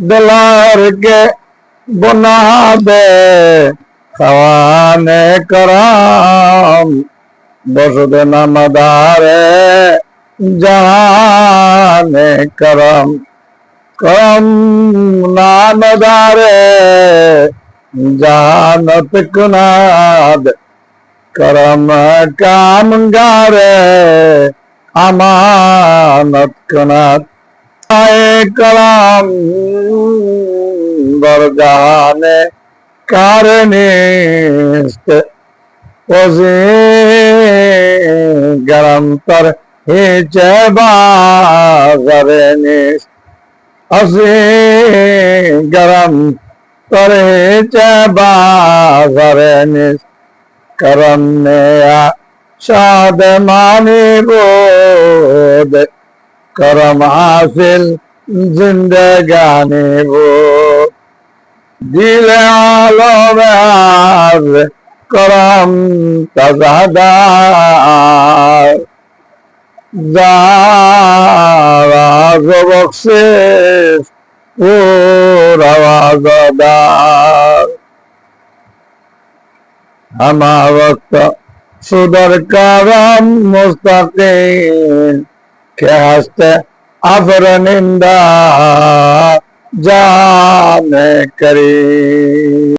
কে বনাবে, খাওয়ানে করাম বসত নামদারে, জাহানে করম। করম নামদারে জানত কুনাদ। করম কামগারে, আমানত কুনাদ। कलाम बरदान कारण गरम पर हे जबाजर असे गरम पर हे जबाजर करम ने शाद माने बोध করম হাসিল জিন্দগানে বো দিলে আলমার করম তাজাদার। যারাজ বকশিস ও রাজদার আমার সুদর করম মুস্তাকিম। के अवर निंदा जाने करी।